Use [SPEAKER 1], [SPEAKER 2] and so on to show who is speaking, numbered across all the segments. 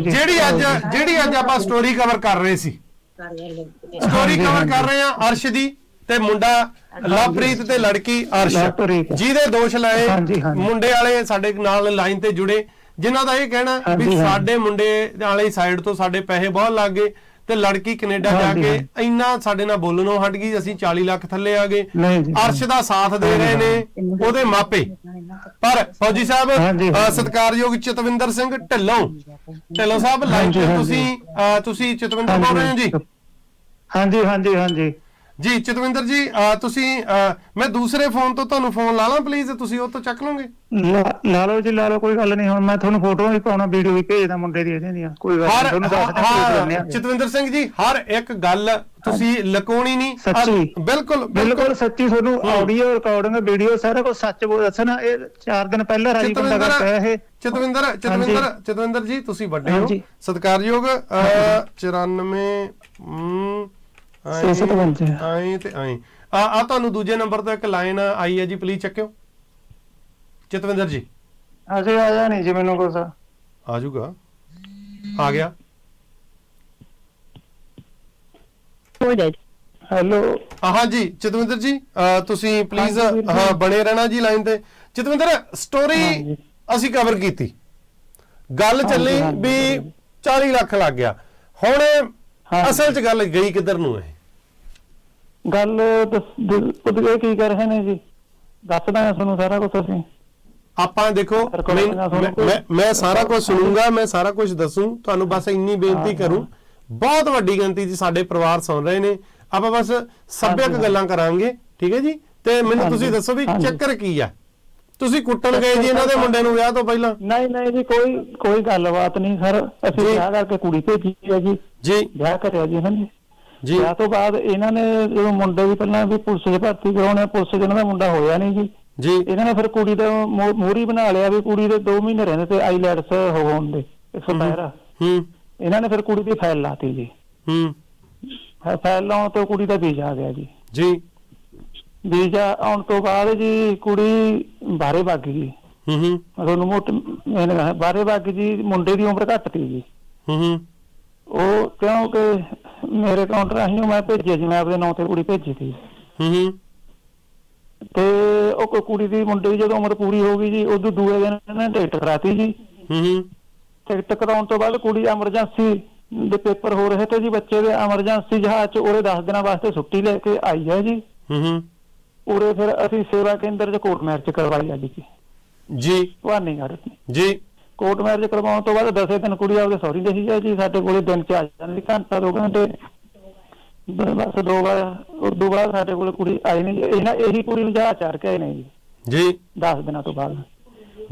[SPEAKER 1] ਜਿਹੜੀ ਅੱਜ ਜਿਹੜੀ ਅੱਜ ਆਪਾਂ ਸਟੋਰੀ ਕਵਰ ਕਰ ਰਹੇ ਸੀ। ਸਟੋਰੀ ਕਵਰ ਕਰ ਰਹੇ ਆ ਅਰਸ਼ ਦੀ ਤੇ ਮੁੰਡਾ ਲਵਪ੍ਰੀਤ ਤੇ ਲੜਕੀ ਅਰਸ਼। ਜਿਹਦੇ ਦੋਸ਼ ਲਾਏ। ਮੁੰਡੇ ਵਾਲੇ ਸਾਡੇ ਨਾਲ ਲਾਈਨ ਤੇ ਜੁੜੇ ਜਿਨ੍ਹਾਂ ਦਾ ਇਹ ਕਹਿਣਾ ਵੀ। ਸਾਡੇ ਮੁੰਡੇ ਵਾਲੇ ਸਾਈਡ ਤੋਂ ਸਾਡੇ ਪੈਸੇ ਬਹੁਤ ਲੱਗ ਗਏ ਤੇ ਲੜਕੀ ਕੈਨੇਡਾ ਜਾ ਕੇ ਇੰਨਾ ਸਾਡੇ ਨਾਲ ਬੋਲਣੋਂ ਹਟ ਗਈ ਅਸੀਂ 40 ਲੱਖ ਥੱਲੇ ਆ ਗਏ। ਅਰਸ਼ ਦਾ ਸਾਥ ਦੇ ਰਹੇ ਨੇ ਉਹਦੇ ਮਾਪੇ। ਪਰ ਫੌਜੀ ਸਾਹਿਬ। ਸਤਿਕਾਰਯੋਗ ਚਤਵਿੰਦਰ ਸਿੰਘ ਢਿੱਲੋਂ ਢਿੱਲੋਂ ਸਾਹਿਬ ਲਾਈਨ ਤੇ
[SPEAKER 2] ਹਾਂਜੀ।
[SPEAKER 1] ਤੁਸੀਂ ਤੁਸੀਂ ਚਤਵਿੰਦਰ ਬੋਲ ਰਹੇ ਹੋ ਜੀ?
[SPEAKER 2] ਹਾਂਜੀ ਹਾਂਜੀ ਹਾਂਜੀ।
[SPEAKER 1] ਜੀ ਚਤਵਿੰਦਰ ਜੀ ਤੁਸੀਂ ਮੈਂ ਦੂਸਰੇ ਫੋਨ ਤੋਂ ਤੁਹਾਨੂੰ ਫੋਨ ਲਾ ਲਾਂ ਪਲੀਜ਼ ਤੁਸੀਂ ਉਹ ਤੋਂ ਚੱਕ ਲਓਗੇ?
[SPEAKER 2] ਲਾ- ਲਾ ਲਓ ਜੀ ਲਾ ਲਓ ਕੋਈ ਗੱਲ ਨਹੀਂ ਹੁਣ ਮੈਂ ਤੁਹਾਨੂੰ ਫੋਟੋ ਵੀ ਪਾਉਣਾ ਵੀਡੀਓ ਵੀ ਭੇਜਦਾ ਮੁੰਡੇ ਦੀ ਇਹਦੇ ਦੀਆਂ ਕੋਈ ਗੱਲ
[SPEAKER 1] ਹਰ
[SPEAKER 2] ਨਹੀਂ ਤੁਹਾਨੂੰ ਦੱਸ ਦਿੰਦੇ
[SPEAKER 1] ਹਾਂ। ਚਤਵਿੰਦਰ ਸਿੰਘ ਜੀ ਹਰ ਇੱਕ ਗੱਲ ਤੁਸੀਂ ਲਕੋਣੀ ਨਹੀਂ
[SPEAKER 2] ਸੱਚੀ।
[SPEAKER 1] ਬਿਲਕੁਲ
[SPEAKER 2] ਬਿਲਕੁਲ। ਸੱਚੀ ਤੁਹਾਨੂੰ ਆਡੀਓ ਰਿਕਾਰਡਿੰਗ ਵੀਡੀਓ ਸਾਰਾ ਕੁਝ ਸੱਚ ਬੋਲ ਦੱਸਣਾ ਇਹ 4 ਦਿਨ ਪਹਿਲਾਂ ਰਾਜੀ ਬੰਦਾ ਕਰਤਾ ਇਹ।
[SPEAKER 1] ਚਤਵਿੰਦਰ ਚਤਵਿੰਦਰ ਚਤਵਿੰਦਰ ਜੀ ਤੁਸੀਂ ਵੱਡੇ ਹੋ। ਸਤਿਕਾਰਯੋਗ ਅ, 94 ਹਮ, ਆਏਂ-
[SPEAKER 2] 657
[SPEAKER 1] ਆਏਂ ਤੇ ਆਏ। ਆ ਆ ਤੁਹਾਨੂੰ ਦੂਜੇ ਨੰਬਰ ਤੋਂ ਇੱਕ ਲਾਈਨ ਆਈ ਹੈ ਜੀ ਪਲੀਜ਼ ਚੱਕਿਓ। ਚਤਵਿੰਦਰ ਜੀ।
[SPEAKER 2] ਅਜੇ ਆਇਆ ਨਹੀਂ ਜੀ ਮੈਨੂੰ ਕੁਛ।
[SPEAKER 1] ਆ ਜਾਊਗਾ। ਆ ਗਿਆ।
[SPEAKER 2] ਹੈਲੋ
[SPEAKER 1] ਹਾਂ ਜੀ ਚਤਵਿੰਦਰ ਜੀ ਤੁਸੀਂ ਪਲੀਜ਼। ਹਾਂ ਬਣੇ ਰਹਿਣਾ ਜੀ ਲਾਈਨ ਤੇ। ਚਤਵਿੰਦਰ ਸਟੋਰੀ। ਅਸੀਂ ਕਵਰ ਕੀਤੀ। ਗੱਲ ਚੱਲੀ ਵੀ
[SPEAKER 2] ਹਾਂਜੀ।
[SPEAKER 1] 40 ਲੱਖ ਲੱਗ ਗਿਆ। ਹੁਣ। ਅਸਲ 'ਚ ਗੱਲ ਗਈ ਕਿੱਧਰ ਨੂੰ ਹੈ
[SPEAKER 2] ਗੱਲ ਉਹਦੇ ਕੀ ਕਰ ਰਹੇ ਨੇ ਜੀ? ਦੱਸਦਾ ਹਾਂ ਤੁਹਾਨੂੰ ਸਾਰਾ ਕੁਝ ਅਸੀਂ।
[SPEAKER 1] ਆਪਾਂ ਦੇਖੋ ਮੈਂ- ਮੈਂ- ਮੈਂ ਮੈਂ ਸਾਰਾ ਕੁਝ ਸੁਣੂੰਗਾ ਮੈਂ ਸਾਰਾ ਕੁਝ ਦੱਸੂ ਤੁਹਾਨੂੰ ਬਸ ਇੰਨੀ ਬੇਨਤੀ ਕਰੂੰ। ਬਹੁਤ ਵੱਡੀ ਗਿਣਤੀ 'ਚ ਸਾਡੇ ਪਰਿਵਾਰ ਸੁਣ ਰਹੇ ਨੇ। ਆਪਾਂ ਬਸ ਸੱਭਿਅਕ। ਗੱਲਾਂ ਕਰਾਂਗੇ ਠੀਕ ਹੈ ਜੀ? ਤੇ ਮੈਨੂੰ ਤੁਸੀਂ ਦੱਸੋ ਵੀ। ਚੱਕਰ ਕੀ ਆ? ਤੁਸੀਂ ਕੁੱਟਣ ਗਏ ਜੀ ਇਹਨਾਂ ਦੇ ਮੁੰਡੇ ਨੂੰ ਵਿਆਹ ਤੋਂ ਪਹਿਲਾਂ?
[SPEAKER 2] ਨਹੀਂ ਨਹੀਂ ਜੀ ਕੋਈ ਕੋਈ ਗੱਲਬਾਤ ਨਹੀਂ ਸਰ। ਅਸੀਂ
[SPEAKER 1] ਜੀ।
[SPEAKER 2] ਵਿਆਹ ਕਰਕੇ ਕੁੜੀ ਭੇਜੀ ਹੈ ਜੀ।
[SPEAKER 1] ਜੀ।
[SPEAKER 2] ਵਿਆਹ ਕਰਿਆ ਜੀ ਇਹਨਾਂ ਨੇ।
[SPEAKER 1] ਜੀ।
[SPEAKER 2] ਵਿਆਹ ਤੋਂ ਬਾਅਦ ਇਹਨਾਂ ਨੇ ਜਦੋਂ ਮੁੰਡੇ ਵੀ ਪਹਿਲਾਂ ਵੀ ਪੁਲਿਸ 'ਚ ਭਰਤੀ ਕਰਾਉਣੇ ਪੁਲਿਸ ਇਹਨਾਂ ਦਾ ਮੁੰਡਾ ਹੋਇਆ ਨਹੀਂ ਜੀ।
[SPEAKER 1] ਜੀ।
[SPEAKER 2] ਇਹਨਾਂ ਨੇ ਫਿਰ ਕੁੜੀ ਦਾ ਮੋਹਰੀ ਬਣਾ ਲਿਆ ਵੀ ਕੁੜੀ ਦੇ 2 ਮਹੀਨੇ ਰਹਿੰਦੇ ਤੇ ਆਈਲੈਟਸ ਹੋਣ ਦੇ 112
[SPEAKER 1] ਹੂੰ।
[SPEAKER 2] ਇਹਨਾਂ ਨੇ ਫਿਰ ਕੁੜੀ ਦੀ ਫਾਈਲ ਲਾਤੀ ਜੀ।
[SPEAKER 1] ਹੂੰ।
[SPEAKER 2] ਫਾਈਲ ਲਾਉਣ ਤੋਂ ਕੁੜੀ ਦਾ ਵੀਜ਼ਾ ਆ ਗਿਆ ਜੀ।
[SPEAKER 1] ਜੀ।
[SPEAKER 2] ਵੀਜ਼ਾ ਆਉਣ ਤੋਂ ਬਾਅਦ ਜੀ ਕੁੜੀ ਬਾਹਰੇ ਭੱਗ ਗਈ।
[SPEAKER 1] ਹੂੰ ਹੂੰ।
[SPEAKER 2] ਤੁਹਾਨੂੰ ਮੋਟ ਮੈਨੇ ਕਹਾ ਬਾਹਰੇ ਭੱਗ ਜੀ ਮੁੰਡੇ ਦੀ ਉਮਰ ਘੱਟ ਤੀ ਜੀ।
[SPEAKER 1] ਹੂੰ ਹੂੰ।
[SPEAKER 2] ਉਹ ਕਿਉਂਕਿ ਮੇਰੇ ਕਾਊਂਟਰ ਰਾਹੀਂ ਮੈਂ ਭੇਜਿਆ ਜੀ ਮੈਂ ਆਪਣੇ ਨਾਂ ਤੇ ਕੁੜੀ ਭੇਜੀ ਸੀ
[SPEAKER 1] ਹੂੰ ਹੂੰ।
[SPEAKER 2] ਤੇ ਉਹ ਕੁੜੀ ਦੀ ਮੁੰਡੇ ਦੀ ਜਦੋਂ ਉਮਰ ਪੂਰੀ ਹੋ ਗਈ ਜੀ ਉਦੋਂ ਦੂਏ ਦਿਨ ਇਹਨਾਂ ਨੇ ਟਿਕਟ ਕਰਾਤੀ ਜੀ।
[SPEAKER 1] ਹੂੰ ਹੂੰ।
[SPEAKER 2] ਟਿਕਟ ਕਰਾਉਣ ਤੋਂ ਬਾਅਦ ਕੁੜੀ ਐਮਰਜੈਂਸੀ ਦੇ ਪੇਪਰ ਹੋ ਰਹੇ ਤੇ ਜੀ ਬੱਚੇ ਦੇ ਐਮਰਜੈਂਸੀ ਜਹਾਜ਼ 'ਚ ਉਹਦੇ 10 ਦਿਨਾਂ ਵਾਸਤੇ ਛੁੱਟੀ ਲੈ ਕੇ ਆਈ ਹੈ ਜੀ।
[SPEAKER 1] ਹੂੰ ਹੂੰ।
[SPEAKER 2] ਉਰੇ ਫਿਰ ਅਸੀਂ ਸੇਵਾ ਕੇਂਦਰ 'ਚ ਕੋਰਟ ਮੈਰਿਜ ਕਰਵਾਈ ਆ ਜੀ।
[SPEAKER 1] ਜੀ।
[SPEAKER 2] ਭਵਾਨੀ ਘਰ
[SPEAKER 1] ਜੀ।
[SPEAKER 2] ਕੋਰਟ ਮੈਰਿਜ ਕਰਵਾਉਣ ਤੋਂ ਬਾਅਦ ਦਸੇ ਦਿਨ ਕੁੜੀ ਆਪਦੇ ਸੌਰੀ ਰਹੀ ਹੈ ਜੀ। ਸਾਡੇ ਕੋਲੇ ਦਿਨ 'ਚ ਆ ਜਾਂਦੀ ਘੰਟਾ ਦੋ ਘੰਟੇ। ਬਸ ਦੋ ਵਾਰ ਉਦੋਂ ਬਾਅਦ ਸਾਡੇ ਕੋਲੇ ਕੁੜੀ ਆਈ ਨਹੀਂ। ਜੀ। ਇਹਨਾਂ ਇਹੀ ਕੁੜੀ ਨੂੰ ਜਹਾਜ਼ ਚੜ ਕੇ ਆਏ ਨੇ ਜੀ।
[SPEAKER 1] ਜੀ।
[SPEAKER 2] 10 ਦਿਨਾਂ ਤੋਂ ਬਾਅਦ।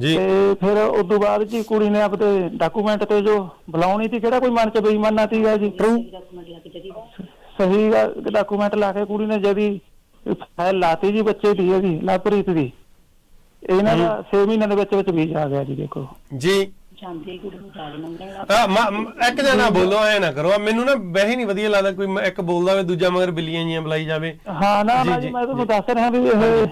[SPEAKER 1] ਜੀ।
[SPEAKER 2] ਤੇ ਫਿਰ ਉਦੋਂ ਬਾਅਦ ਜੀ ਕੁੜੀ ਨੇ ਆਪਦੇ ਡਾਕੂਮੈਂਟ ਤੇ ਜੋ ਬੁਲਾਉਣੀ ਸੀ ਕਿਹੜਾ ਕੋਈ ਮਨ ਚ ਬੇਈਮਾਨਾ ਸੀਗਾ ਜੀ?
[SPEAKER 1] ਟਰੂ
[SPEAKER 2] ਸਹੀ ਡਾਕੂਮੈਂਟ ਲਾ ਕੇ ਕੁੜੀ ਨੇ ਜਦੀ ਫਾਈਲ ਲਾਤੀ ਜੀ ਬੱਚੇ ਦੀ ਇਹਦੀ ਲਵਪ੍ਰੀਤ ਦੀ। ਇਹਨਾਂ ਦਾ 6 ਮਹੀਨਿਆਂ ਦੇ ਵਿੱਚ ਵਿੱਚ ਵੀਜ਼ਾ ਆ ਗਿਆ ਜੀ ਦੇਖੋ।
[SPEAKER 1] ਜੀ। ਆ, ਮ- ਮ- ਇੱਕ ਜਣਾ ਬੋਲੋ ਐ ਨਾ ਕਰੋ। ਮੈਨੂੰ ਨਾ ਵੈਸੇ ਨਹੀਂ ਵਧੀਆ ਲੱਗਦਾ ਕੋਈ ਇੱਕ ਬੋਲਦਾ ਹੋਵੇ ਦੂਜਾ ਮਗਰ ਬਿੱਲੀਆਂ ਜੀਆਂ ਬੁਲਾਈ ਜਾਵੇ।
[SPEAKER 2] ਹਾਂ ਨਾ
[SPEAKER 1] ਜੀ।
[SPEAKER 2] ਮੈਂ ਤੁਹਾਨੂੰ ਦੱਸ ਰਿਹਾ ਵੀ ਇਹ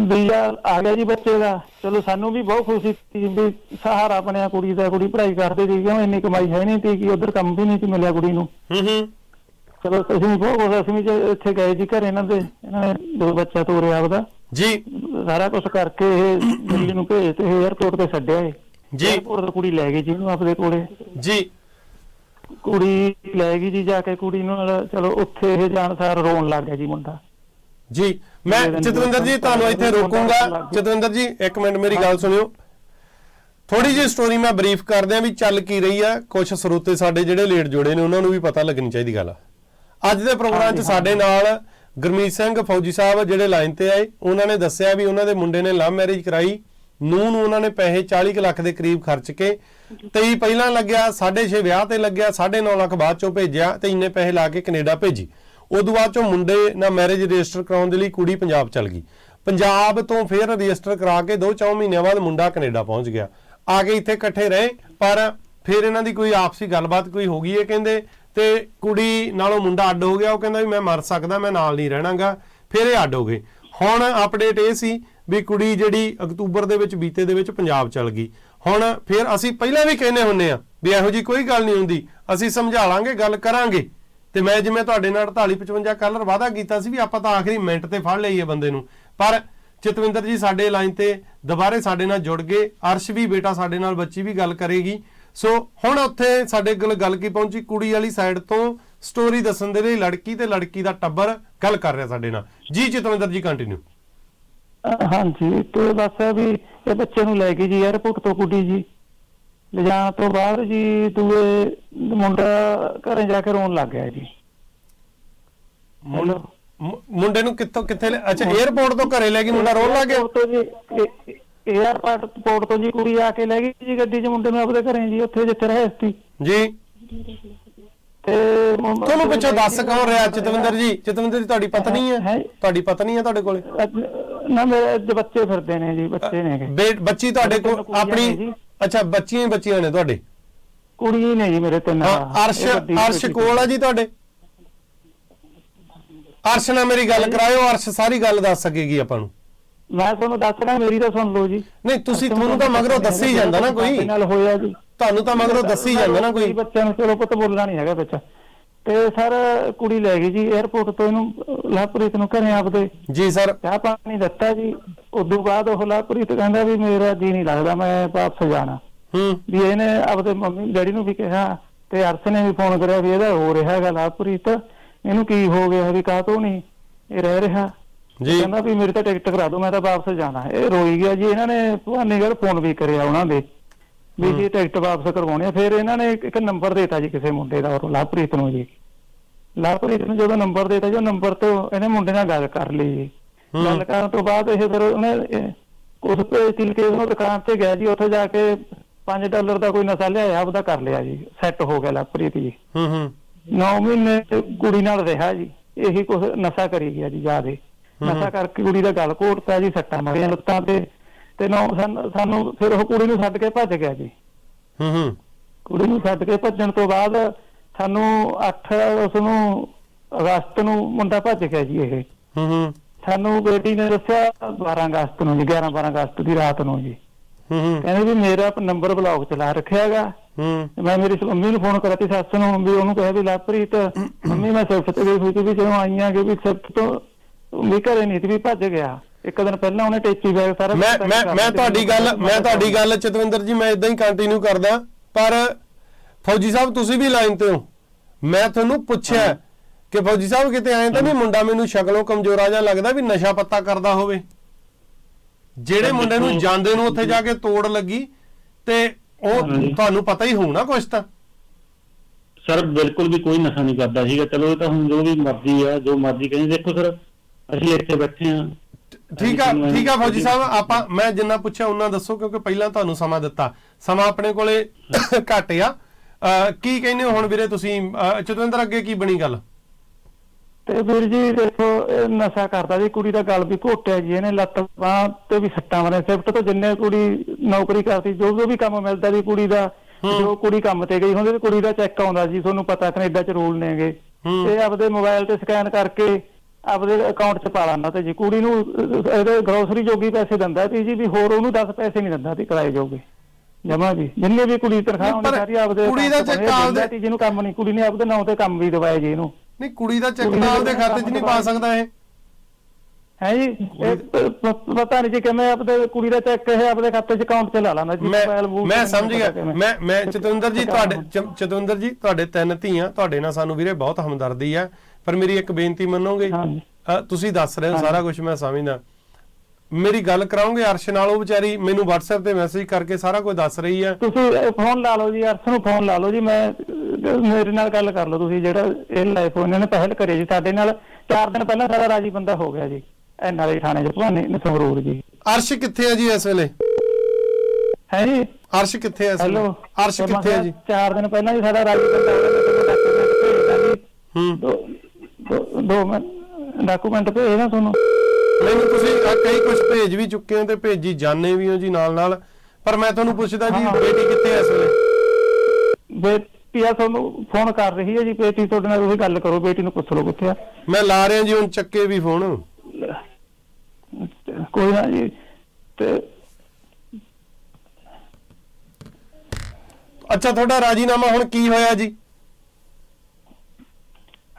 [SPEAKER 2] ਵੀਜ਼ਾ ਆ ਗਿਆ ਜੀ ਬੱਚੇ ਦਾ। ਚਲੋ ਸਾਨੂੰ ਵੀ ਬਹੁਤ ਖੁਸ਼ੀ ਸੀ ਵੀ ਸਹਾਰਾ ਬਣਿਆ ਕੁੜੀ ਦਾ ਕੁੜੀ ਪੜ੍ਹਾਈ ਕਰਦੇ ਸੀ ਕਿਉਂ ਇੰਨੀ ਕਮਾਈ ਹੈ ਨਹੀਂ ਸੀ ਕਿ ਉਧਰ ਕੰਮ ਵੀ ਨਹੀਂ ਸੀ ਮਿਲਿਆ ਕੁੜੀ ਨੂੰ।
[SPEAKER 1] ਹੂੰ ਹੂੰ।
[SPEAKER 2] ਚਲੋ ਅਸੀਂ ਬਹੁਤ ਖੁਸ਼ ਅਸੀਂ ਜੇ ਇੱਥੇ ਗਏ ਜੀ ਘਰੇ ਇਹਨਾਂ ਦੇ ਇਹਨਾਂ ਨੇ ਦੋ ਬੱਚਾ ਤੋਰਿਆ ਆਪਦਾ।
[SPEAKER 1] ਜੀ।
[SPEAKER 2] ਸਾਰਾ ਕੁਝ ਕਰਕੇ ਇਹ ਦਿੱਲੀ ਨੂੰ ਭੇਜ ਤੇ 에ਅਰਪੋਰਟ ਤੇ ਛੱਡਿਆ ਏ
[SPEAKER 1] ਜੀ।
[SPEAKER 2] 에ਅਰਪੋਰਟ ਤੋਂ ਕੁੜੀ ਲੈ ਗਈ ਜੀ ਉਹਨੂੰ ਆਪਦੇ ਕੋਲੇ।
[SPEAKER 1] ਜੀ।
[SPEAKER 2] ਕੁੜੀ ਲੈ ਗਈ ਜੀ ਜਾ ਕੇ ਕੁੜੀ ਨੂੰ ਚਲੋ ਉੱਥੇ ਇਹ ਜਾਣ ਸਾਰ ਰੋਣ ਲੱਗ ਗਿਆ ਜੀ ਮੁੰਡਾ।
[SPEAKER 1] ਜੀ ਮੈਂ ਚਤਵਿੰਦਰ ਜੀ ਤੁਹਾਨੂੰ ਇੱਥੇ ਰੋਕੂੰਗਾ। ਚਤਵਿੰਦਰ ਜੀ ਇੱਕ ਮਿੰਟ ਮੇਰੀ ਗੱਲ ਸੁਣਿਓ। ਥੋੜੀ ਜਿਹੀ ਸਟੋਰੀ ਮੈਂ ਬਰੀਫ ਕਰਦੇ ਆ ਵੀ ਚੱਲ ਕੀ ਰਹੀ ਆ ਕੁਝ ਸਰੋਤੇ ਸਾਡੇ ਜਿਹੜੇ ਲੇਟ ਜੋੜੇ ਨੇ ਉਹਨਾਂ ਨੂੰ ਵੀ ਪਤਾ ਲੱਗਣੀ ਚਾਹੀਦੀ ਗੱਲ ਅੱਜ ਦੇ ਪ੍ਰੋਗਰਾਮ 'ਚ ਸਾਡੇ ਨਾਲ ਗੁਰਮੀਤ ਸਿੰਘ ਫੌਜੀ ਸਾਹਿਬ ਜਿਹੜੇ ਲਾਈਨ ਤੇ ਆਏ ਉਹਨਾਂ ਨੇ ਦੱਸਿਆ ਵੀ ਉਹਨਾਂ ਦੇ ਮੁੰਡੇ ਨੇ ਲਵ ਮੈਰਿਜ ਕਰਾਈ। ਨੂੰ ਨੂੰ ਉਹਨਾਂ ਨੇ ਪੈਸੇ 40 ਕੁ ਲੱਖ ਦੇ ਕਰੀਬ ਖਰਚ ਕੇ 23 ਪਹਿਲਾਂ ਲੱਗਿਆ 6.5 ਵਿਆਹ ਤੇ ਲੱਗਿਆ 9.5 ਲੱਖ ਬਾਅਦ ਚੋਂ ਭੇਜਿਆ ਤੇ ਇੰਨੇ ਪੈਸੇ ਲਾ ਕੇ ਕੈਨੇਡਾ ਭੇਜੀ। ਉਦੋਂ ਬਾਅਦ ਚੋਂ ਮੁੰਡੇ ਨਾਲ ਮੈਰਿਜ ਰਜਿਸਟਰ ਕਰਾਉਣ ਦੇ ਲਈ ਕੁੜੀ ਪੰਜਾਬ ਚਲ ਗਈ। ਪੰਜਾਬ ਤੋਂ ਫਿਰ ਰਜਿਸਟਰ ਕਰਾ ਕੇ 2-4 ਮਹੀਨਿਆਂ ਬਾਅਦ ਮੁੰਡਾ ਕੈਨੇਡਾ ਪਹੁੰਚ ਗਿਆ। ਆ ਕੇ ਇੱਥੇ ਇਕੱਠੇ ਰਹੇ, ਪਰ ਫਿਰ ਇਹਨਾਂ ਦੀ ਕੋਈ ਆਪਸੀ ਗੱਲਬਾਤ ਕੋਈ ਹੋ ਗਈ ਹੈ ਕਹਿੰਦੇ, ਤੇ ਕੁੜੀ ਨਾਲੋਂ ਮੁੰਡਾ ਅੱਡ ਹੋ ਗਿਆ, ਉਹ ਕਹਿੰਦਾ ਵੀ ਮੈਂ ਮਰ ਸਕਦਾ, ਮੈਂ ਨਾਲ ਨਹੀਂ ਰਹਿਣਾਗਾ। ਫਿਰ ਇਹ ਅੱਡ ਹੋ ਗਏ। ਹੁਣ ਅਪਡੇਟ ਇਹ ਸੀ ਵੀ ਕੁੜੀ ਜਿਹੜੀ ਅਕਤੂਬਰ ਦੇ ਵਿੱਚ ਬੀਤੇ ਦੇ ਵਿੱਚ ਪੰਜਾਬ ਚਲ ਗਈ। ਹੁਣ ਫਿਰ ਅਸੀਂ ਪਹਿਲਾਂ ਵੀ ਕਹਿੰਦੇ ਹੁੰਨੇ ਆ ਵੀ ਇਹੋ ਜੀ ਕੋਈ ਗੱਲ ਨਹੀਂ ਹੁੰਦੀ। ਅਸੀਂ ਸਮਝਾ ਲਾਂਗੇ, ਗੱਲ ਕਰਾਂਗੇ। ਤੇ ਮੈਂ ਜਿਵੇਂ ਤੁਹਾਡੇ ਨਾਲ 4855 ਕਲਰ ਵਾਅਦਾ ਕੀਤਾ ਸੀ ਵੀ ਆਪਾਂ ਤਾਂ ਆਖਰੀ ਮਿੰਟ ਤੇ ਫੜ ਲਈਏ ਬੰਦੇ ਨੂੰ। ਪਰ ਚਿਤਵਿੰਦਰ ਜੀ ਸਾਡੇ ਲਾਈਨ ਤੇ ਦੁਬਾਰੇ ਸਾਡੇ ਨਾਲ ਜੁੜ ਗਏ। ਅਰਸ਼ ਵੀ ਬੇਟਾ ਸਾਡੇ ਨਾਲ, ਬੱਚੀ ਵੀ ਗੱਲ ਕਰੇਗੀ। ਸੋ ਹੁਣ ਉੱਥੇ ਸਾਡੇ ਕੋਲ ਗੱਲ ਕੀ ਪਹੁੰਚੀ? ਕੁੜੀ ਵਾਲੀ ਸਾਈਡ ਤੋਂ ਸਟੋਰੀ ਦੱਸਣ ਦੇ ਲਈ ਲੜਕੀ ਤੇ ਲੜਕੀ ਦਾ ਟੱਬਰ ਗੱਲ ਕਰ ਰਿਹਾ ਸਾਡੇ ਨਾਲ। ਜੀ ਚਿਤਵਿੰਦਰ ਜੀ ਕੰਟੀਨਿਊ
[SPEAKER 2] ਹਾਂਜੀ, ਤੇ ਬਸ ਵੀ ਇਹ ਬੱਚੇ ਨੂੰ ਲੈ ਕੇ ਜੀ 에어ਪੋਰਟ ਤੋਂ ਕੁੜੀ ਜੀ। ਲਿਜਾਣ ਤੋਂ ਬਾਅਦ ਜੀ ਦੂਏ ਮੁੰਡਾ ਘਰੇ ਜਾ ਕੇ ਰੋਣ ਲੱਗ ਗਿਆ ਜੀ।
[SPEAKER 1] ਮੁੰਡਾ ਮੁੰਡੇ ਨੂੰ ਕਿੱਥੋਂ ਕਿੱਥੇ ਅੱਛਾ 에어ਪੋਰਟ ਤੋਂ ਘਰੇ ਲੈ ਗਈ ਮੁੰਡਾ ਰੋਣ ਲੱਗ ਗਿਆ?
[SPEAKER 2] ਤੋਂ ਜੀ 에어ਪੋਰਟ ਤੋਂ ਜੀ ਕੁੜੀ ਆ ਕੇ ਲੈ ਗਈ ਜੀ ਗੱਡੀ 'ਚ ਮੁੰਡੇ ਨੂੰ ਆਪਦੇ ਘਰੇ ਜੀ ਉੱਥੇ ਜਿੱਥੇ ਰਹੇ ਸੀ।
[SPEAKER 1] ਜੀ।
[SPEAKER 2] ਤੇ
[SPEAKER 1] ਤੁਹਾਨੂੰ ਪਿੱਛੇ ਦੱਸ ਕੌਣ ਰਿਹਾ ਚਤਵਿੰਦਰ ਜੀ? ਚਤਵਿੰਦਰ ਜੀ ਤੁਹਾਡੀ ਪਤਨੀ ਹੈ ਤੁਹਾਡੀ ਪਤਨੀ ਹੈ ਤੁਹਾਡੇ ਕੋਲੇ?
[SPEAKER 2] ਨਾ ਮੇਰੇ ਬੱਚੇ ਫਿਰਦੇ ਨੇ ਜੀ ਬੱਚੇ ਨੇ
[SPEAKER 1] ਬੱਚੀ ਤੁਹਾਡੇ ਕੋਲ ਆਪਣੀ ਅੱਛਾ ਬੱਚੀਆਂ ਹੀ ਬੱਚੀਆਂ ਨੇ ਤੁਹਾਡੇ?
[SPEAKER 2] ਕੁੜੀ ਹੀ ਨੇ ਜੀ ਮੇਰੇ ਤਿੰਨ।
[SPEAKER 1] ਹਾਂ ਅਰਸ਼
[SPEAKER 2] ਇਹ ਵੱਡੀ
[SPEAKER 1] ਅਰਸ਼
[SPEAKER 2] ਬੇਟੀ।
[SPEAKER 1] ਕੋਲ ਆ ਜੀ ਤੁਹਾਡੇ? ਅਰਸ਼ ਨਾਲ ਮੇਰੀ ਗੱਲ ਕਰਾਇਓ ਅਰਸ਼ ਸਾਰੀ ਗੱਲ ਦੱਸ ਸਕੇਗੀ ਆਪਾਂ ਨੂੰ।
[SPEAKER 2] ਮੈਂ ਤੁਹਾਨੂੰ ਦੱਸਣਾ ਮੇਰੀ ਤਾਂ ਸੁਣ ਲਓ ਜੀ।
[SPEAKER 1] ਨਹੀਂ ਤੁਸੀਂ ਤੁਹਾਨੂੰ ਤਾਂ ਮਗਰੋਂ ਦੱਸੀ ਜਾਂਦਾ ਨਾ ਕੋਈ
[SPEAKER 2] ਨਾਲ ਹੋਇਆ ਜੀ।
[SPEAKER 1] ਤੁਹਾਨੂੰ ਤਾਂ ਮਗਰੋਂ ਦੱਸੀ ਜਾਂਦਾ ਨਾ ਕੋਈ।
[SPEAKER 2] ਬੱਚਿਆਂ ਨੂੰ ਚਲੋ ਪੁੱਤ ਬੋਲਣਾ ਨਹੀਂ ਹੈਗਾ ਬੱਚਾ ਤੇ ਸਰ ਕੁੜੀ ਲੈ ਗਈ ਜੀ 에어ਪੋਰਟ ਤੋਂ ਇਹਨੂੰ ਲਵਪ੍ਰੀਤ ਨੂੰ ਘਰੇ ਆਪਦੇ।
[SPEAKER 1] ਜੀ ਸਰ।
[SPEAKER 2] ਚਾਹ ਪਾਣੀ ਦਿੱਤਾ ਜੀ। ਉਦੋਂ ਬਾਅਦ ਉਹ ਲਵਪ੍ਰੀਤ ਕਹਿੰਦਾ ਵੀ ਮੇਰਾ ਜੀ ਨਹੀਂ ਲੱਗਦਾ ਮੈਂ ਵਾਪਸ ਜਾਣਾ।
[SPEAKER 1] ਹੂੰ।
[SPEAKER 2] ਵੀ ਇਹਨੇ ਆਪਦੇ ਮੰਮੀ ਡੈਡੀ ਨੂੰ ਵੀ ਕਿਹਾ ਤੇ ਅਰਸ਼ ਨੇ ਵੀ ਫੋਨ ਕਰਿਆ ਵੀ ਇਹਦਾ ਹੋ ਰਿਹਾ ਹੈਗਾ ਲਵਪ੍ਰੀਤ ਇਹਨੂੰ ਕੀ ਹੋ ਗਿਆ ਵੀ ਕਾਹ ਤੋਂ ਨਹੀਂ? ਇਹ ਰਹਿ ਰਿਹਾ।
[SPEAKER 1] ਜੀ।
[SPEAKER 2] ਕਹਿੰਦਾ ਵੀ ਮੇਰੀ ਤਾਂ ਟਿਕਟ ਕਰਾ ਦਿਓ ਮੈਂ ਤਾਂ ਵਾਪਸ ਜਾਣਾ। ਇਹ ਰੋਈ ਗਿਆ ਜੀ। ਇਹਨਾਂ ਨੇ ਭਵਾਨੀਗੜ੍ਹ ਫੋਨ ਵੀ ਕਰਿਆ ਉਹਨਾਂ ਦੇ। ਵੀ ਜੀ ਟਿਕਟ ਵਾਪਸ ਕਰਵਾਉਣੀ ਆ ਫਿਰ ਇਹਨਾਂ ਨੇ ਇੱਕ- ਨੰਬਰ ਦੇਤਾ ਜੀ ਕਿਸੇ ਮੁੰਡੇ ਦਾ ਉਹ ਲਵਪ੍ਰੀਤ ਨੂੰ ਜੀ। ਲਵਪ੍ਰੀਤ ਨੂੰ ਜਦੋਂ ਨੰਬਰ ਦੇਤਾ ਜੀ ਉਹ ਨੰਬਰ ਤੋਂ ਇਹਨੇ ਮੁੰਡੇ ਨਾਲ ਗੱਲ ਕਰ ਲਈ ਜੀ। ਗੱਲ ਕਰਨ ਤੋਂ ਬਾਅਦ ਇਹ ਫਿਰ ਉਹਨੇ ਇਹ ਕੁਛ ਭੇਜ ਤਿਲ ਕੇ ਉਹ ਦੁਕਾਨ ਤੇ ਗਿਆ ਜੀ ਉੱਥੇ ਜਾ ਕੇ 5 ਡਾਲਰ ਦਾ ਕੋਈ ਨਸ਼ਾ ਲਿਆਇਆ ਉਹਦਾ ਕਰ ਲਿਆ ਜੀ। ਸੈੱਟ ਹੋ ਗਿਆ ਲਵਪ੍ਰੀਤ ਜੀ।
[SPEAKER 1] ਹੂੰ ਹੂੰ।
[SPEAKER 2] 9 ਮਹੀਨੇ ਤੇ ਕੁੜੀ ਨਾਲ ਰਿਹਾ ਜੀ। ਇਹੀ ਕੁਛ ਨਸ਼ਾ ਕਰੀ ਗਿਆ ਜੀ ਜਿਆਦੇ। ਨਸ਼ਾ ਕਰਕੇ ਕੁੜੀ ਦਾ ਗਲ ਘੋਟਤਾ ਜੀ ਸੱਟਾਂ ਮਾਰੀਆਂ ਲੱਤਾਂ ਤੇ। ਤੇ ਨੌ ਸਾਨੂੰ ਫਿਰ ਉਹ ਕੁੜੀ ਨੂੰ ਛੱਡ ਕੇ ਭੱਜ ਗਿਆ ਜੀ।
[SPEAKER 1] ਹੂੰ ਹੂੰ।
[SPEAKER 2] ਕੁੜੀ ਨੂੰ ਛੱਡ ਕੇ ਭੱਜਣ ਤੋਂ ਬਾਅਦ ਸਾਨੂੰ 8 ਉਸ ਨੂੰ ਅਗਸਤ ਨੂੰ ਮੁੰਡਾ ਭੱਜ ਗਿਆ ਜੀ ਇਹ।
[SPEAKER 1] ਹੂੰ ਹੂੰ।
[SPEAKER 2] ਸਾਨੂੰ ਬੇਟੀ ਨੇ ਦੱਸਿਆ 12 ਅਗਸਤ ਨੂੰ ਜੀ 11 12 ਅਗਸਤ ਦੀ ਰਾਤ ਨੂੰ ਜੀ।
[SPEAKER 1] ਹੂੰ ਹੂੰ।
[SPEAKER 2] ਕਹਿੰਦੇ ਵੀ ਮੇਰਾ ਨੰਬਰ ਬਲੌਕ ਚਲਾ ਰੱਖਿਆ ਹੈਗਾ।
[SPEAKER 1] ਹੂੰ।
[SPEAKER 2] ਤੇ ਮੈਂ ਮੇਰੀ ਮੰਮੀ ਨੂੰ ਫੋਨ ਕਰਿਆ ਤੇ ਸੱਸ ਨੂੰ ਵੀ ਉਹਨੂੰ ਕਿਹਾ ਵੀ ਲਵਪ੍ਰੀਤ ਮੰਮੀ ਮੈਂ ਸਿਫਟ ਤੇ ਗਈ ਹੋਈ ਸੀ ਵੀ ਜਦੋਂ ਆਈਆਂ ਕਿ ਵੀ ਸਿਫਟ ਤੋਂ ਵੀ ਘਰੇ ਨਹੀਂ ਸੀ ਵੀ ਭੱਜ ਗਿਆ। ਇੱਕ ਦਿਨ ਪਹਿਲਾਂ ਉਹਨੇ ਟੇਚੀ ਬੈਗ ਸਾਰਾ
[SPEAKER 1] ਮੈਂ ਮੈਂ ਮੈਂ ਤੁਹਾਡੀ ਗੱਲ ਮੈਂ ਤੁਹਾਡੀ ਗੱਲ ਚਤਵਿੰਦਰ ਜੀ ਮੈਂ ਇਦਾਂ ਹੀ ਕੰਟੀਨਿਊ ਕਰਦਾ। ਪਰ ਫੌਜੀ ਸਾਹਿਬ ਤੁਸੀਂ ਵੀ ਲਾਈਨ ਤੇ ਹੋ। ਮੈਂ ਤੁਹਾਨੂੰ ਪੁੱਛਿਆ ਕਿ ਫੌਜੀ ਸਾਹਿਬ ਕਿਤੇ ਐਂ ਤਾਂ ਨਹੀਂ ਮੁੰਡਾ ਮੈਨੂੰ ਸ਼ਕਲੋਂ ਕਮਜ਼ੋਰਾ ਜਿਹਾ ਲੱਗਦਾ ਵੀ ਨਸ਼ਾ ਪੱਤਾ ਕਰਦਾ ਹੋਵੇ? ਜਿਹੜੇ ਮੁੰਡੇ ਨੂੰ ਜਾਂਦੇ ਨੂੰ ਉੱਥੇ ਜਾ ਕੇ ਤੋੜ ਲੱਗੀ ਤੇ ਉਹ। ਤੁਹਾਨੂੰ ਪਤਾ ਹੀ ਹੋਊ ਨਾ ਕੁਛ ਤਾਂ।
[SPEAKER 3] ਸਰ ਬਿਲਕੁਲ ਵੀ ਕੋਈ ਨਸ਼ਾ ਨਹੀਂ ਕਰਦਾ ਸੀਗਾ। ਚਲੋ ਇਹ ਤਾਂ ਹੁਣ ਜੋ ਵੀ ਮਰਜ਼ੀ ਆ ਜੋ ਮਰਜ਼ੀ ਕਹਿੰਦੇ ਦੇਖੋ ਸਰ ਅਸੀਂ ਇੱਥੇ ਬੈਠੇ ਆ
[SPEAKER 1] ਠੀਕ ਆ ਠੀਕ ਆ ਫੌਜੀ ਸਾਹਿਬ ਆਪਾਂ ਮੈਂ ਜਿੰਨਾ ਪੁੱਛਿਆ ਉਹਨਾਂ ਦੱਸੋ ਕਿਉਂਕਿ ਪਹਿਲਾਂ ਤੁਹਾਨੂੰ ਸਮਾਂ ਦਿੱਤਾ। ਸਮਾਂ ਆਪਣੇ ਕੋਲੇ ਘੱਟ ਆ। ਕੀ ਕਹਿੰਦੇ ਹੋ ਹੁਣ ਵੀਰੇ ਤੁਸੀਂ? ਚਤਵਿੰਦਰ ਅੱਗੇ ਕੀ ਬਣੀ ਗੱਲ?
[SPEAKER 2] ਤੇ ਵੀਰ ਜੀ ਦੇਖੋ ਨਸ਼ਾ ਕਰਦਾ ਜੀ ਕੁੜੀ ਦਾ ਗਲ ਵੀ ਘੋਟਿਆ ਜੀ ਇਹਨੇ ਲੱਤ ਬਾਂਹ ਤੇ ਵੀ ਸੱਟਾਂ ਮਾਰੇ ਸਿਫਟ ਤੋਂ ਜਿੰਨੇ ਕੁੜੀ ਨੌਕਰੀ ਕਰਦੀ ਜੋ ਜੋ ਵੀ ਕੰਮ ਮਿਲਦਾ ਜੀ ਕੁੜੀ ਦਾ ਜੋ ਕੁੜੀ ਕੰਮ ਤੇ ਗਈ ਹੁੰਦੀ ਤੇ ਕੁੜੀ ਦਾ ਚੈੱਕ ਆਉਂਦਾ ਜੀ ਤੁਹਾਨੂੰ ਪਤਾ ਕੈਨੇਡਾ ਚ ਰੂਲ ਨੇਗੇ। ਤੇ ਆਪਦੇ ਮੋਬਾਈਲ ਤੇ ਸਕੈਨ ਕਰਕੇ ਆਪਦੇ ਅਕਾਊਂਟ 'ਚ ਪਾ ਲੈਂਦਾ ਤੇ ਜੀ। ਕੁੜੀ ਨੂੰ ਅਹ, ਇਹਦੇ ਗਰੋਸਰੀ ਜੋਗੀ ਪੈਸੇ ਦਿੰਦਾ ਤੇ ਜੀ ਵੀ ਹੋਰ ਉਹਨੂੰ 10 ਪੈਸੇ ਨਹੀਂ ਦਿੰਦਾ ਤੇ ਕਿਰਾਏ ਜੋਗੇ। ਜਮਾ ਜੀ। ਜਿੰਨੇ ਵੀ ਕੁੜੀ ਤਨਖਾਹ
[SPEAKER 1] ਨਹੀਂ,
[SPEAKER 2] ਹੁੰਦੀ
[SPEAKER 1] ਪਰ
[SPEAKER 2] ਸਾਰੀ ਆਪਦੇ
[SPEAKER 1] ਕੁੜੀ ਦਾ
[SPEAKER 2] account 'ਚ ਪਾਉਂਦੇ ਆ,
[SPEAKER 1] ਆਪਦੇ-
[SPEAKER 2] ਤੇ ਜਿਹਨੂੰ ਕੰਮ ਨਹੀਂ। ਕੁੜੀ ਨੇ ਆਪਦੇ ਨਾਂ ਤੇ ਕੰਮ ਵੀ ਦਵਾਇਆ ਜੀ ਇਹਨੂੰ।
[SPEAKER 1] ਨਹੀਂ ਕੁੜੀ ਦਾ ਚੈੱਕ ਤਾਂ ਆਪਦੇ ਖਾਤੇ 'ਚ ਨਹੀਂ ਪਾ ਸਕਦਾ ਇਹ।
[SPEAKER 2] ਹੈ ਜੀ? ਇਹ ਪ- ਪ- ਪਤਾ ਨਹੀਂ ਜੀ ਕਿਵੇਂ ਆਪਦੇ ਕੁੜੀ ਦਾ ਚੈੱਕ ਇਹ ਆਪਦੇ ਖਾਤੇ 'ਚ ਅਕਾਊਂਟ 'ਚ ਲਾ ਲਾਂਦਾ ਜੀ।
[SPEAKER 1] ਮੈਂ
[SPEAKER 2] ਮੋਬਾਈਲ
[SPEAKER 1] ਮੈਂ ਸਮਝ ਗਿਆ।
[SPEAKER 2] ਕਿਵੇਂ।
[SPEAKER 1] ਮੈਂ ਮੈਂ ਚਤਵਿੰਦਰ ਜੀ ਤੁਹਾਡੇ ਚ- ਜੀ ਤੁਹਾਡੇ ਤਿੰਨ ਧੀਆਂ ਤੁਹਾਡੇ ਨਾਲ ਸਾਨੂੰ ਵੀਰੇ ਬਹੁਤ ਹਮਦਰਦੀ ਆ। ਪਰ ਮੇਰੀ ਇੱਕ ਬੇਨਤੀ ਮੰਨੋਗੇ? ਤੁਸੀਂ ਦੱਸ ਰਹੇ ਹੋ ਸਾਰਾ ਕੁਝ ਮੈਂ ਸਮਝਦਾ। ਮੇਰੀ ਗੱਲ ਕਰਾਉਂਗੇ ਅਰਸ਼ ਨਾਲ ਉਹ ਵਿਚਾਰੀ? ਮੈਨੂੰ WhatsApp ਤੇ ਮੈਸੇਜ ਕਰਕੇ ਸਾਰਾ ਕੁਝ ਦੱਸ ਰਹੀ ਆ।
[SPEAKER 2] ਤੁਸੀਂ ਫੋਨ ਲਾ ਲਓ ਜੀ ਅਰਸ਼ ਨੂੰ ਫੋਨ ਲਾ ਲਓ ਜੀ। ਮੈਂ ਮੇਰੇ ਨਾਲ ਗੱਲ ਕਰ ਲਓ ਤੁਸੀਂ ਜਿਹੜਾ ਇਹ ਲਾਈਫ ਇਹਨਾਂ ਨੇ ਪਹਿਲ ਕਰੀ ਜੀ ਸਾਡੇ ਨਾਲ। 4 ਦਿਨ ਪਹਿਲਾਂ ਸਾਡਾ ਰਾਜੀ ਬੰਦਾ ਹੋ ਗਿਆ ਜੀ ਐਨਆਰਆਈ ਥਾਣੇ 'ਚ ਭਵਾਨੀ ਸੰਗਰੂਰ ਜੀ।
[SPEAKER 1] ਅਰਸ਼ ਕਿੱਥੇ ਆ ਜੀ ਇਸ ਵੇਲੇ?
[SPEAKER 2] ਹੈ ਜੀ?
[SPEAKER 1] ਅਰਸ਼ ਕਿੱਥੇ ਆ
[SPEAKER 2] ਹੈਲੋ।
[SPEAKER 1] ਅਰਸ਼ ਕਿੱਥੇ ਆ ਜੀ?
[SPEAKER 2] 4 ਦਿਨ ਪਹਿਲਾਂ ਜੀ ਸਾਡਾ ਰਾਜੀ ਬੰਦਾ ਹੋ ਗਿਆ
[SPEAKER 1] ਹੂੰ।
[SPEAKER 2] ਦੋ ਦੋ- ਦੋ ਮੈਂ ਡਾਕੂਮੈਂਟ ਭੇਜਦਾ ਤੁਹਾਨੂੰ।
[SPEAKER 1] ਮੈਨੂੰ ਤੁਸੀਂ ਆਹ ਕਈ ਕੁਝ ਭੇਜ ਵੀ ਚੁੱਕੇ ਹੋ ਤੇ ਭੇਜੀ ਜਾਣੇ ਵੀ ਹੋ ਜੀ ਨਾਲ ਨਾਲ ਪਰ ਮੈਂ ਤੁਹਾਨੂੰ ਪੁੱਛਦਾ ਜੀ
[SPEAKER 2] ਹਾਂ।
[SPEAKER 1] ਬੇਟੀ ਕਿੱਥੇ ਆ ਇਸ ਵੇਲੇ?
[SPEAKER 2] ਬੇਟੀ ਆ ਤੁਹਾਨੂੰ ਫੋਨ ਕਰ ਰਹੀ ਹੈ ਜੀ ਬੇਟੀ ਤੁਹਾਡੇ ਨਾਲ ਤੁਸੀਂ ਗੱਲ ਕਰੋ ਬੇਟੀ ਨੂੰ ਪੁੱਛ ਲਓ ਕਿੱਥੇ ਆ।
[SPEAKER 1] ਮੈਂ ਲਾ ਰਿਹਾ ਜੀ ਹੁਣ ਚੱਕੇ ਵੀ ਫੋਨ
[SPEAKER 2] ਕੋਈ ਨਾ ਜੀ ਤੇ
[SPEAKER 1] ਅੱਛਾ ਤੁਹਾਡਾ ਰਾਜੀਨਾਮਾ ਹੁਣ ਕੀ ਹੋਇਆ ਜੀ?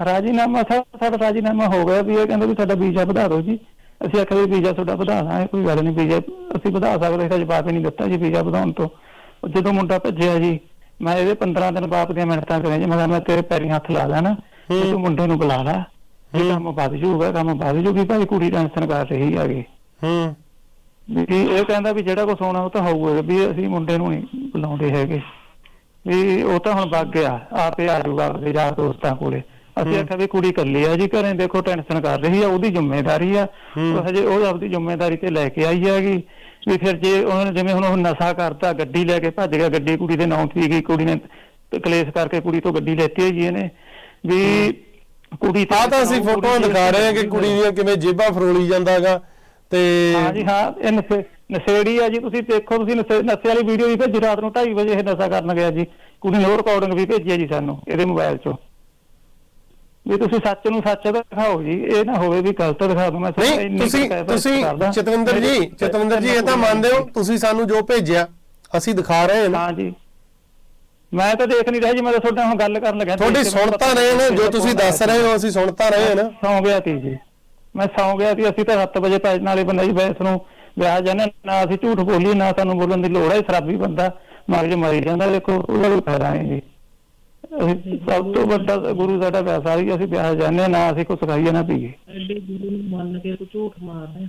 [SPEAKER 2] ਰਾਜੀਨਾਮਾ ਸਾ- ਸਾਡਾ ਰਾਜੀਨਾਮਾ ਹੋ ਗਿਆ ਵੀ ਇਹ ਕਹਿੰਦੇ ਵੀ ਸਾਡਾ ਵੀਜ਼ਾ ਵਧਾ ਦਿਓ ਜੀ। ਅਸੀਂ ਆਖਿਆ ਵੀ ਵੀਜ਼ਾ ਤੁਹਾਡਾ ਵਧਾ ਦਾਂਗੇ ਕੋਈ ਗੱਲ ਨਹੀਂ ਵੀਜ਼ਾ ਅਸੀਂ ਵਧਾ ਸਕਦੇ ਤਾਂ ਜਵਾਬ ਹੀ ਨਹੀਂ ਦਿੱਤਾ ਜੀ ਵੀਜ਼ਾ ਵਧਾਉਣ ਤੋਂ। ਜਦੋਂ ਮੁੰਡਾ ਭੱਜਿਆ ਜੀ ਮੈਂ ਇਹਦੇ 15 ਦਿਨ ਬਾਅਦ ਦੀਆਂ ਮਿੰਟਾਂ ਕਰੇ ਜੀ ਮੈਂ ਕਿਹਾ ਮੈਂ ਤੇਰੇ ਪੈਰੀਂ ਹੱਥ ਲਾ ਲੈਣਾ ਤੇ ਤੂੰ ਮੁੰਡੇ ਨੂੰ ਬੁਲਾ ਲੈ। ਇਹ ਕੰਮ ਵੱਧ ਜੂਗਾ ਕੰਮ ਵੱਧ ਜੂਗੀ ਭਾਈ ਕੁੜੀ ਟੈਨਸ਼ਨ ਕਰ ਰਹੀ ਹੈਗੀ।
[SPEAKER 1] ਹੂੰ।
[SPEAKER 2] ਵੀ ਇਹ ਕਹਿੰਦਾ ਵੀ ਜਿਹੜਾ ਕੁਛ ਹੋਣਾ ਉਹ ਤਾਂ ਹੋਊਗਾ ਵੀ ਅਸੀਂ ਮੁੰਡੇ ਨੂੰ ਨਹੀਂ ਬੁਲਾਉਂਦੇ ਹੈਗੇ। ਵੀ ਉਹ ਤਾਂ ਹੁਣ ਵਗ ਗਿਆ ਆਪੇ ਆ ਜਾਊਗਾ ਆਪਣੇ ਯਾਰ ਦੋਸਤਾਂ ਕੋਲੇ। ਅਸੀਂ ਆਖਿਆ ਵੀ ਕੁੜੀ ਇਕੱਲੀ ਆ ਜੀ ਘਰੇ ਦੇਖੋ ਟੈਨਸ਼ਨ ਕਰ ਰਹੀ ਆ ਉਹਦੀ ਜ਼ਿੰਮੇਵਾਰੀ ਆ। ਉਹ ਹਜੇ ਉਹ ਆਪਦੀ ਜ਼ਿੰਮੇਵਾਰੀ ਤੇ ਲੈ ਕੇ ਆਈ ਹੈਗੀ। ਵੀ ਫਿਰ ਜੇ ਉਹਨਾਂ ਨੇ ਜਿਵੇਂ ਹੁਣ ਉਹ ਨਸ਼ਾ ਕਰਤਾ ਗੱਡੀ ਲੈ ਕੇ ਭੱਜ ਗਿਆ ਗੱਡੀ ਕੁੜੀ ਦੇ ਨਾਂ ਤੇ ਗਈ ਕੁੜੀ ਨੇ ਕਲੇਸ਼ ਕਰਕੇ ਕੁੜੀ ਤੋਂ ਗੱਡੀ ਲੈਤੀ ਹੋਈ ਜੀ ਇਹਨੇ। ਵੀ ਕੁੜੀ ਤੇ
[SPEAKER 1] ਆ ਤਾਂ ਅਸੀਂ ਫੋਟੋਆਂ ਦਿਖਾ ਰਹੇ ਹਾਂ ਕਿ ਕੁੜੀ ਦੀਆਂ ਕਿਵੇਂ ਜੇਬਾਂ ਫਰੋਲੀ ਜਾਂਦਾਗਾ ਤੇ
[SPEAKER 2] ਹਾਂ ਜੀ ਹਾਂ ਇਹ ਨਸ਼ੇ ਨਸ਼ੇੜੀ ਆ ਜੀ ਤੁਸੀਂ ਦੇਖੋ ਤੁਸੀਂ ਨਸ਼ੇ ਨਸ਼ੇ ਵਾਲੀ ਵੀਡੀਓ ਵੀ ਭੇਜੀ ਰਾਤ ਨੂੰ 2:30 ਵਜੇ ਇਹ ਨਸ਼ਾ ਕਰਨ ਗਿਆ ਜੀ। ਕੁੜੀ ਨੇ ਉਹ ਰਿਕਾਰਡਿੰਗ ਵੀ ਭੇਜੀ ਹੈ ਜੀ ਸਾਨੂੰ ਇਹਦੇ ਮੋਬਾਈਲ 'ਚੋਂ। ਵੀ ਤੁਸੀਂ ਸੱਚ ਨੂੰ ਸੱਚ ਦਿਖਾਓ ਜੀ ਇਹ ਨਾ ਹੋਵੇ ਵੀ ਗਲਤ ਦਿਖਾ ਦੋ ਮੈਂ
[SPEAKER 1] ਨਹੀਂ ਤੁਸੀਂ ਤੁਸੀਂ। ਚਤਵਿੰਦਰ ਜੀ ਚਤਵਿੰਦਰ ਜੀ ਇਹ ਤਾਂ ਮੰਨਦੇ ਹੋ ਤੁਸੀਂ ਸਾਨੂੰ ਜੋ ਭੇਜਿਆ ਅਸੀਂ ਦਿਖਾ ਰਹੇ ਹਾਂ
[SPEAKER 2] ਹਾਂ ਜੀ। ਮੈਂ ਤਾਂ ਦੇਖ ਨਹੀਂ ਰਿਹਾ ਜੀ ਮੈਂ ਤਾਂ ਤੁਹਾਡੇ ਨਾਲ ਹੁਣ ਗੱਲ ਕਰਨ ਲੱਗਿਆ।
[SPEAKER 1] ਤੁਹਾਡੀ ਸੁਣ ਤਾਂ ਰਹੇ ਨੇ ਜੋ ਤੁਸੀਂ ਦੱਸ ਰਹੇ ਹੋ ਅਸੀਂ ਸੁਣ ਤਾਂ ਰਹੇ ਹਾਂ ਨਾ।
[SPEAKER 2] ਸੌਂ ਗਿਆ ਸੀ ਜੀ। ਮੈਂ ਸੌਂ ਗਿਆ ਸੀ ਅਸੀਂ ਤਾਂ 7 ਵਜੇ ਪੈਣ ਵਾਲੇ ਬੰਦੇ ਜੀ ਵੈਸ ਨੂੰ ਵਿਆਹ ਜਾਣੇ ਨਾ ਅਸੀਂ ਝੂਠ ਬੋਲੀ ਨਾ ਸਾਨੂੰ ਬੋਲਣ ਦੀ ਲੋੜ ਹੈ ਸ਼ਰਾਬੀ ਬੰਦਾ ਮਰ ਮਰੀ ਜਾਂਦਾ ਦੇਖੋ ਉਹਦਾ ਕੋਈ ਫਾਇਦਾ ਨਹੀਂ ਜੀ। ਅਸੀਂ ਸਭ ਤੋਂ ਵੱਡਾ ਗੁਰੂ ਸਾਡਾ ਪੈਸਾ ਹੀ ਅਸੀਂ ਵਿਆਹ ਜਾਣੇ ਨਾ ਅਸੀਂ ਕੁਛ ਖਾਈਏ ਨਾ ਪੀਏ।
[SPEAKER 4] ਐਡੇ ਗੁਰੂ ਨੂੰ ਮੰਨ ਕੇ ਤੂੰ ਝੂਠ ਮਾਰਦਾ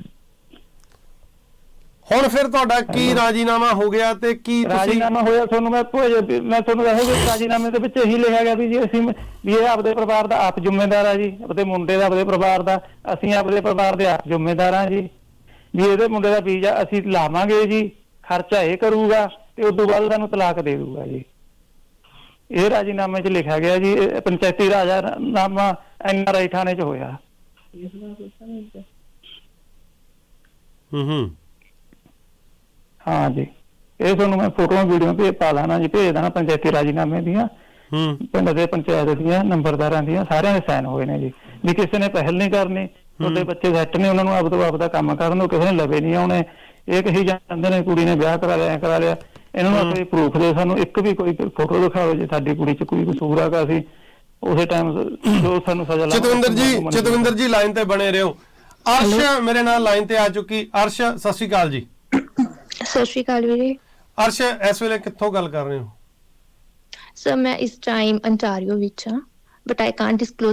[SPEAKER 1] ਹੁਣ ਫਿਰ ਤੁਹਾਡਾ ਕੀ ਰਾਜੀਨਾਮਾ ਹੋ ਗਿਆ ਤੇ ਕੀ ਤੁਸੀਂ
[SPEAKER 2] ਰਾਜੀਨਾਮਾ ਹੋਇਆ ਤੁਹਾਨੂੰ ਮੈਂ ਭੇਜ ਮੈਂ ਤੁਹਾਨੂੰ ਦੱਸਿਆ ਵੀ ਰਾਜੀਨਾਮੇ ਦੇ ਵਿੱਚ ਇਹੀ ਲਿਖਿਆ ਗਿਆ ਵੀ ਜੀ ਅਸੀਂ ਵੀ ਇਹ ਆਪਦੇ ਪਰਿਵਾਰ ਦਾ ਆਪ ਜ਼ਿੰਮੇਦਾਰ ਆ ਜੀ ਆਪਦੇ ਮੁੰਡੇ ਦਾ ਆਪਦੇ ਪਰਿਵਾਰ ਦਾ ਅਸੀਂ ਆਪਦੇ ਪਰਿਵਾਰ ਦੇ ਆਪ ਜ਼ਿੰਮੇਦਾਰ ਆ ਜੀ। ਵੀ ਇਹਦੇ ਮੁੰਡੇ ਦਾ ਵੀਜ਼ਾ ਅਸੀਂ ਲਾਵਾਂਗੇ ਜੀ ਖਰਚਾ ਇਹ ਕਰੂਗਾ ਤੇ ਉਸ ਤੋਂ ਬਾਅਦ ਸਾਨੂੰ ਤਲਾਕ ਦੇ ਦੂਗਾ ਜੀ। ਇਹ ਰਾਜੀਨਾਮੇ 'ਚ ਲਿਖਿਆ ਗਿਆ ਜੀ ਇਹ ਪੰਚਾਇਤੀ ਰਾਜਨਾਮਾ ਐਨਆਰਆਈ ਥਾਣੇ 'ਚ ਹੋਇਆ।
[SPEAKER 1] ਹੂੰ ਹੂੰ।
[SPEAKER 2] ਹਾਂ ਜੀ। ਇਹ ਤੁਹਾਨੂੰ ਮੈਂ ਫੋਟੋਆਂ ਵੀਡੀਓ ਭੇਜ ਪਾ ਲਾਣਾ ਜੀ ਭੇਜ ਦੇਣਾ ਪੰਚਾਇਤੀ ਰਾਜੀਨਾਮੇ ਦੀਆਂ।
[SPEAKER 1] ਹੂੰ।
[SPEAKER 2] ਪਿੰਡ ਦੇ ਪੰਚਾਇਤ ਦੀਆਂ ਨੰਬਰਦਾਰਾਂ ਦੀਆਂ ਸਾਰਿਆਂ ਦੇ ਸਾਈਨ ਹੋਏ ਨੇ ਜੀ। ਵੀ ਕਿਸੇ ਨੇ ਪਹਿਲ ਨਹੀਂ ਕਰਨੀ ਤੁਹਾਡੇ ਬੱਚੇ ਸੈੱਟ ਨੇ ਉਹਨਾਂ ਨੂੰ ਆਪ ਤੋਂ ਆਪ ਦਾ ਕੰਮ ਕਰਨ ਨੂੰ ਕਿਸੇ ਨੇ ਲਵੇ ਨਹੀਂ ਆਉਣੇ। ਇਹ ਕਹੀ ਜਾਂਦੇ ਨੇ ਕੁੜੀ ਨੇ ਵਿਆਹ ਕਰਾ ਲਿਆ ਕਰਾ ਲਿਆ। ਇਹਨਾਂ ਨੂੰ ਆਪਣੀ ਪ੍ਰੂਫ ਦੇ ਸਾਨੂੰ ਇੱਕ ਵੀ ਕੋਈ ਫੋਟੋ ਦਿਖਾਓ ਜੇ ਸਾਡੀ ਕੁੜੀ 'ਚ ਕੋਈ ਕਸੂਰ ਹੈਗਾ ਸੀ ਉਸੇ ਟਾਈਮ ਜੋ ਸਾਨੂੰ ਸਜ਼ਾ ਲਾਓ
[SPEAKER 1] ਚਤਵਿੰਦਰ ਜੀ ਚਤਵਿੰਦਰ ਜੀ ਲਾਈਨ ਤੇ ਬਣੇ ਰਹੋ। ਅਰਸ਼ ਮੇਰੇ ਨਾਲ ਲਾਈਨ ਤੇ ਆ ਚੁੱਕੀ। ਅਰਸ਼ ਸਤਿ ਸ਼੍ਰੀ ਅਕਾਲ ਜੀ।
[SPEAKER 5] ਸਤਿ ਸ਼੍ਰੀ ਅਕਾਲ ਵੀਰੇ।
[SPEAKER 1] ਅਰਸ਼ ਇਸ ਵੇਲੇ ਕਿੱਥੋਂ ਗੱਲ ਕਰ ਰਹੇ ਹੋ?
[SPEAKER 5] ਸਰ ਮੈਂ ਇਸ ਟਾਈਮ ਅੰਟਾਰੀਓ ਵਿੱਚ ਹਾਂ ਬਟ ਆਈ ਕਾਂਟ ਡਿਸਕਲੋਜ਼